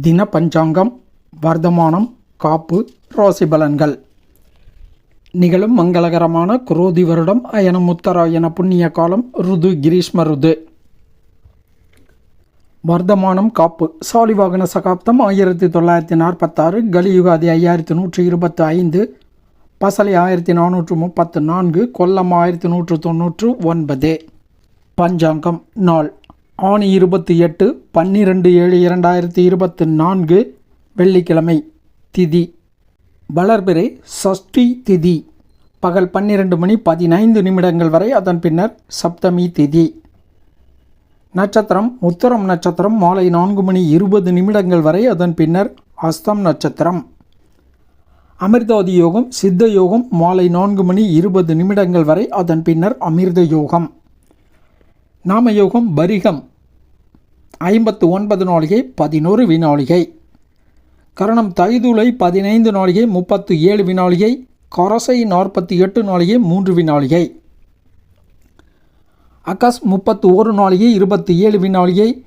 தின பஞ்சாங்கம் வர்த்தமானம் காப்பு ராசி பலன்கள் நிகழும் மங்களகரமான குரோதி வருடம் அயனம் உத்தராயண புண்ணிய காலம் ருது கிரீஷ்ம ருது. வர்த்தமானம் காப்பு. சாலிவாகன சகாப்தம் ஆயிரத்தி தொள்ளாயிரத்தி நாற்பத்தாறு கலியுகாதி ஐயாயிரத்தி நூற்றி இருபத்தி ஐந்து பசலை ஆயிரத்தி நானூற்று முப்பத்து நான்கு கொல்லம் ஆயிரத்தி நூற்று தொண்ணூற்று ஒன்பது. பஞ்சாங்கம் நாள். ஆணி இருபத்தி எட்டு பன்னிரெண்டு ஏழு இரண்டாயிரத்தி இருபத்தி நான்கு வெள்ளிக்கிழமை திதி. வளர்பிறை சஷ்டி திதி. பகல் பன்னிரண்டு மணி பதினைந்து நிமிடங்கள் வரை அதன் பின்னர் சப்தமி திதி. நட்சத்திரம் உத்தரம் நட்சத்திரம் மாலை நான்கு மணி இருபது நிமிடங்கள் வரை அதன் பின்னர் அஸ்தம் நட்சத்திரம். அமிர்தாதி யோகம் சித்த யோகம் மாலை நான்கு மணி இருபது நிமிடங்கள் வரை அதன் பின்னர் அமிர்த யோகம் நாமயோகம் பரிகம் ஐம்பத்து ஒன்பது நாளிகை பதினோரு வினாளிகை. கரணம் தைதுளை பதினைந்து நாளிகை முப்பத்து ஏழு வினாளிகை. கரசை நாற்பத்தி எட்டு நாளிகை மூன்று வினாளிகை. அகஸ் முப்பத்து ஒரு நாளிகை இருபத்தி ஏழு வினாளிகை.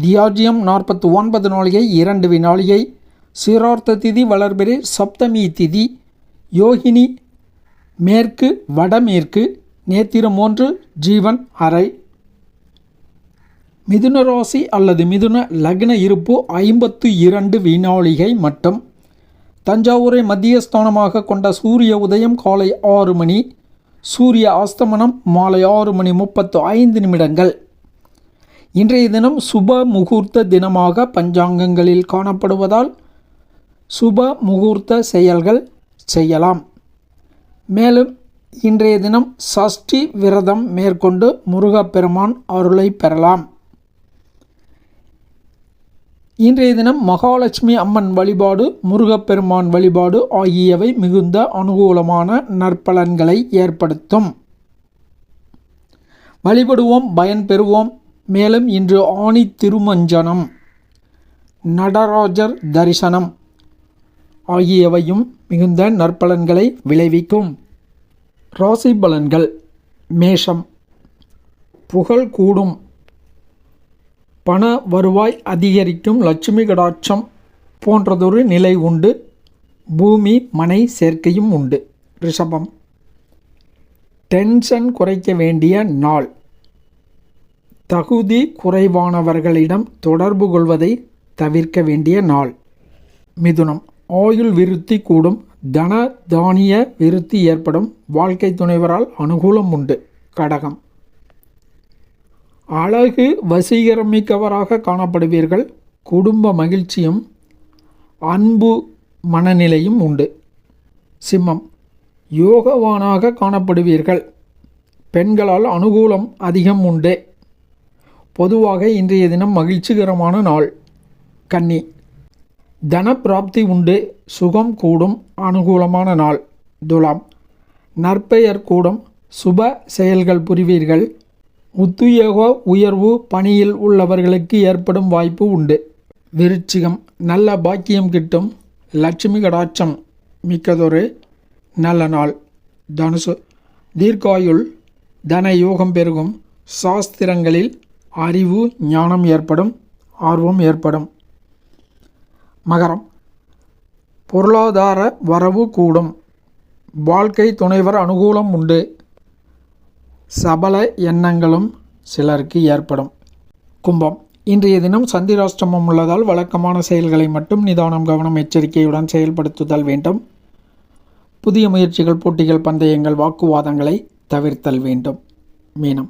தியாஜியம் நாற்பத்து ஒன்பது நாளிகை இரண்டு வினாளிகை. சிரார்த்த திதி வளர்பிறை சப்தமி திதி. யோகினி மேற்கு வடமேற்கு. நேத்திரம் ஒன்று ஜீவன் அறை. மிதுன ராசி அல்லது மிதுன லக்ன இருப்பு ஐம்பத்து இரண்டு வினாளிகை மட்டும். தஞ்சாவூரை மத்தியஸ்தானமாக கொண்ட சூரிய உதயம் காலை ஆறு மணி சூரிய அஸ்தமனம் மாலை ஆறு மணி முப்பத்து ஐந்து நிமிடங்கள். இன்றைய தினம் சுப முகூர்த்த தினமாக பஞ்சாங்கங்களில் காணப்படுவதால் சுப முகூர்த்த செயல்கள் செய்யலாம். மேலும் இன்றைய தினம் சஷ்டி விரதம் மேற்கொண்டு முருகப்பெருமான் அருளை பெறலாம். இன்றைய தினம் மகாலட்சுமி அம்மன் வழிபாடு முருகப்பெருமான் வழிபாடு ஆகியவை மிகுந்த அனுகூலமான நற்பலன்களை ஏற்படுத்தும். வழிபடுவோம் பயன்பெறுவோம் மேலும் இன்று ஆணி திருமஞ்சனம் நடராஜர் தரிசனம் ஆகியவையும் மிகுந்த நற்பலன்களை விளைவிக்கும். ராசி பலன்கள் மேஷம் புகழ் கூடும். பண வருவாய் அதிகரிக்கும் லட்சுமி கடாட்சம் போன்றதொரு நிலை உண்டு. பூமி மனை சேர்க்கையும் உண்டு. ரிஷபம். டென்ஷன் குறைக்க வேண்டிய நாள். தகுதி குறைவானவர்களிடம் தொடர்பு கொள்வதை தவிர்க்க வேண்டிய நாள். மிதுனம். ஆயுள் விருத்தி கூடும். தன தானிய விருத்தி ஏற்படும். வாழ்க்கை துணைவரால் அனுகூலம் உண்டு. கடகம். அழகு வசீகரமிக்கவராக காணப்படுவீர்கள். குடும்ப மகிழ்ச்சியும் அன்பு மனநிலையும் உண்டு. சிம்மம் யோகவானாக காணப்படுவீர்கள். பெண்களால் அனுகூலம் அதிகம் உண்டு. பொதுவாக இன்றைய தினம் மகிழ்ச்சிகரமான நாள். கன்னி தனப்பிராப்தி உண்டு. சுகம் கூடும் அனுகூலமான நாள். துலாம் நற்பெயர் கூடும். சுப செயல்கள் புரிவீர்கள். உத்துயோக உயர்வு பணியில் உள்ளவர்களுக்கு ஏற்படும் வாய்ப்பு உண்டு. விருச்சிகம் நல்ல பாக்கியம் கிட்டும் லட்சுமி கடாட்சம் மிக்கதொரு நல்ல நாள். தனுசு தீர்க்காயுள் தன யோகம் பெருகும் சாஸ்திரங்களில் அறிவு ஞானம் ஏற்படும் ஆர்வம் ஏற்படும். மகரம் பொருளாதார வரவு கூடும். வாழ்க்கை துணைவர் அனுகூலம் உண்டு. சபல எண்ணங்களும் சிலருக்கு ஏற்படும். கும்பம். இன்றைய தினம் சந்திராஷ்டமம் உள்ளதால் வழக்கமான செயல்களை மட்டும் நிதானம் கவனம் எச்சரிக்கையுடன் செயல்படுத்துதல் வேண்டும். புதிய முயற்சிகள் போட்டிகள் பந்தயங்கள் வாக்குவாதங்களை தவிர்த்தல் வேண்டும். மீனம்.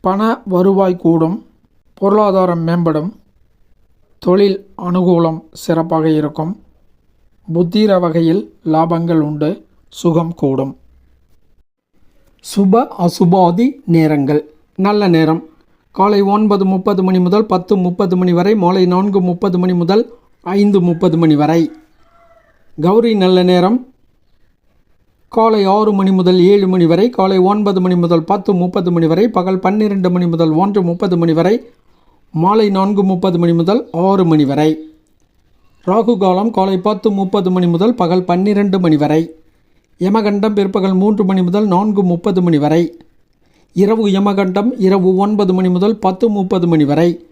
பண வருவாய் கூடும் பொருளாதாரம் மேம்படும் தொழில் அனுகூலம் சிறப்பாக இருக்கும் புத்திர வகையில் லாபங்கள் உண்டு சுகம் கூடும். சுப அசுபாதி நேரங்கள். நல்ல நேரம். காலை ஒன்பது முப்பது மணி முதல் பத்து முப்பது மணி வரை மாலை நான்கு முப்பது மணி முதல் ஐந்து முப்பது மணி வரை. கௌரி நல்ல நேரம். காலை ஆறு மணி முதல் ஏழு மணி வரை காலை ஒன்பது மணி முதல் பத்து முப்பது மணி வரை பகல் பன்னிரெண்டு மணி முதல் ஒன்று முப்பது மணி வரை மாலை நான்கு முப்பது மணி முதல் ஆறு மணி வரை. ராகு காலம் காலை பத்து முப்பது மணி முதல் பகல் பன்னிரெண்டு மணி வரை. யமகண்டம் பிற்பகல் மூன்று மணி முதல் நான்கு முப்பது மணி வரை. இரவு யமகண்டம் இரவு ஒன்பது மணி முதல் பத்து முப்பது மணி வரை.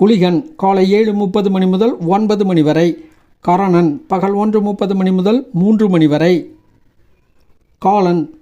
குளிகன் காலை ஏழு முப்பது மணி முதல் ஒன்பது மணி வரை. கரணன் பகல் ஒன்று முப்பது மணி முதல் மூன்று மணி வரை. காலன்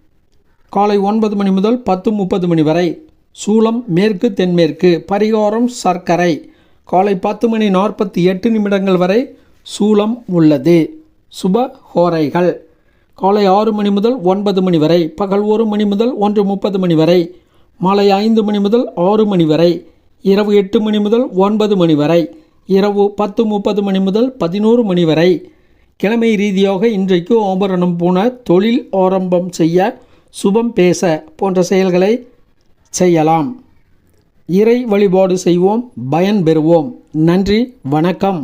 காலை ஒன்பது மணி முதல் பத்து முப்பது மணி வரை. சூலம் மேற்கு தென்மேற்கு பரிகாரம் சர்க்கரை. காலை பத்து மணி நாற்பத்தி எட்டு நிமிடங்கள் வரை சூளம் உள்ளது. சுப ஹோரைகள். காலை ஆறு மணி முதல் ஒன்பது மணி வரை பகல் ஒரு மணி முதல் ஒன்று முப்பது மணி வரை மாலை ஐந்து மணி முதல் ஆறு மணி வரை இரவு எட்டு மணி முதல் ஒன்பது மணி வரை இரவு பத்து முப்பது மணி முதல் பதினோரு மணி வரை. கிழமை ரீதியாக இன்றைக்கு ஆபரணம் போன தொழில் ஆரம்பம் செய்ய சுபம் பேச போன்ற செயல்களை செய்யலாம். இறை வழிபாடு செய்வோம் பயன் பெறுவோம். நன்றி வணக்கம்.